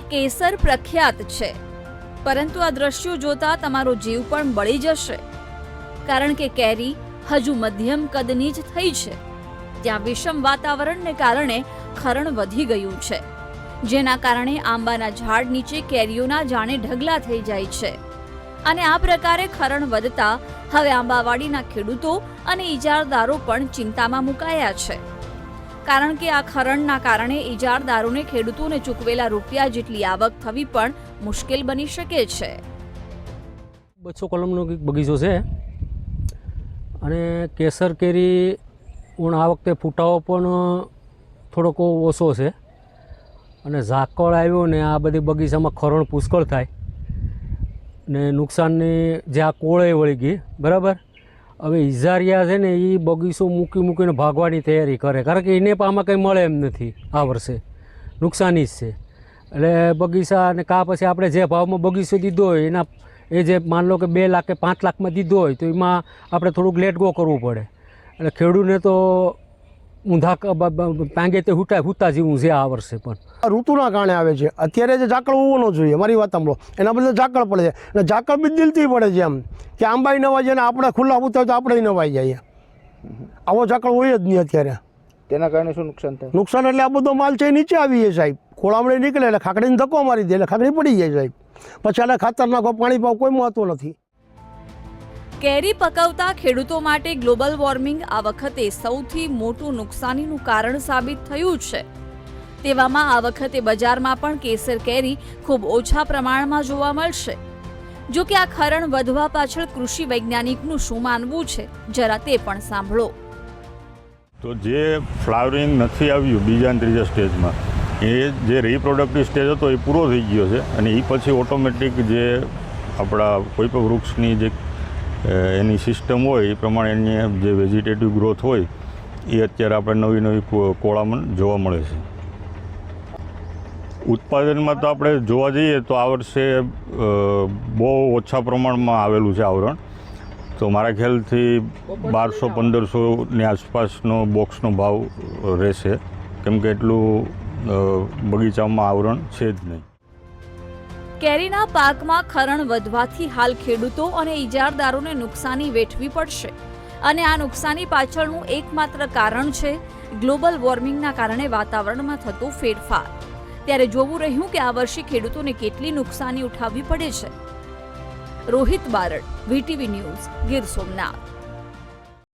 કેસર પ્રખ્યાત છે. પરંતુ આ દ્રશ્યો જોતા તમારો જીવ પણ બળી જશે. કારણ કે કેરી હજુ મધ્યમ કદની જ થઈ છે. ત્યાં વિષમ વાતાવરણને કારણે ખરણ વધી ગયું છે. જેના કારણે આંબાના ઝાડ નીચે કેરીઓના જાણે ઢગલા થઈ જાય છે. અને આ પ્રકારે ખરણ વધતા હવે આંબાવાડીના ખેડૂતો અને ઇજારદારો પણ ચિંતામાં મુકાયા છે. કારણ કે આ ખરણના કારણે ઇજારદારોને ખેડૂતોને ચૂકવેલા રૂપિયા જેટલી આવક થવી પણ મુશ્કેલ બની શકે છે. બસો કલમનો એક બગીચો છે. અને કેસર કેરી પણ આ વખતે ફૂટાવો પણ થોડોક ઓછો છે. અને ઝાકળ આવ્યો ને આ બધી બગીચામાં ખરણ પુષ્કળ થાય. ને નુકસાનની જે આ કોળે વળી ગઈ, બરાબર? હવે ઇઝારિયા છે ને એ બગીચો મૂકી મૂકીને ભાગવાની તૈયારી કરે. કારણ કે એને પણ આમાં કંઈ મળે એમ નથી આ વર્ષે. નુકસાની જ છે. એટલે બગીચા અને કા પછી આપણે જે ભાવમાં બગીચો દીધો હોય, એના એ જે માન લો કે બે લાખ કે પાંચ લાખમાં દીધો હોય, તો એમાં આપણે થોડુંક લેટ ગો કરવું પડે. એટલે ખેડૂતને તો ઊંધા પાંગે તે હુટા હુતા જેવું છે આ વર્ષે પણ. આ ઋતુના કારણે આવે છે. અત્યારે જે ઝાકળ હોવો ન જોઈએ. મારી વાત સાંભળો. એના બદલે ઝાકળ પડે છે. અને ઝાકળ બી દિલથી પડે છે એમ. કે આંબાઈ નવાઈ જાય ને આપણે ખુલ્લા ઉતર તો આપણે નવાઈ જઈએ આવો ઝાકળ હોય જ નહીં અત્યારે. તેના કારણે શું નુકસાન થાય? નુકસાન એટલે આ બધો માલ છે નીચે આવી જાય સાહેબ. ખોળામણી નીકળે એટલે ખાકડીને ધક્કો મારી દે એટલે ખાકડી પડી જાય સાહેબ. પછી આને ખાતરનાખો પાણી પાવ કોઈ મહત્વ નથી. કેરી પકવતા ખેડૂતો માટે ગ્લોબલ વોર્મિંગ આ વખતે સૌથી મોટું નુકસાનીનું કારણ સાબિત થયું છે. તેવામાં આ વખતે બજારમાં પણ કેસર કેરી ખૂબ ઓછા પ્રમાણમાં જોવા મળશે. જો કે આ ખરણ વધવા પાછળ કૃષિ વૈજ્ઞાનિકનું શું માનવું છે, જરા તે પણ સાંભળો. તો જે ફ્લાવરિંગ નથી આવ્યું બીજા અને ત્રીજા સ્ટેજમાં, એ જે રિપ્રોડક્ટિવ સ્ટેજ હતો એ પૂરો થઈ ગયો છે અને એ પછી ઓટોમેટિક જે આપણા કોઈ પણ વૃક્ષની જે એની સિસ્ટમ હોય, એ પ્રમાણે એની જે વેજીટેટિવ ગ્રોથ હોય, એ અત્યારે આપણે નવી નવી કોળામણ જોવા મળે છે. ઉત્પાદનમાં તો આપણે જોવા જઈએ તો આ વર્ષે બહુ ઓછા પ્રમાણમાં આવેલું છે આવરણ. તો મારા ખ્યાલથી બારસો પંદરસોની આસપાસનો બોક્સનો ભાવ રહેશે. કેમ કે એટલું બગીચામાં આવરણ છે જ નહીં. કેરીના પાકમાં ખરણ વધવાથી હાલ ખેડૂતો અને ઇજારદારોને નુકસાની વેઠવી પડશે. અને આ નુકસાની પાછળનું એકમાત્ર કારણ છે ગ્લોબલ વોર્મિંગના કારણે વાતાવરણમાં થતો ફેરફાર. ત્યારે જોવું રહ્યું કે આ વર્ષે ખેડૂતોને કેટલી નુકસાની ઉઠાવવી પડે છે. Rohit Barad, VTV news, Gir Somnath.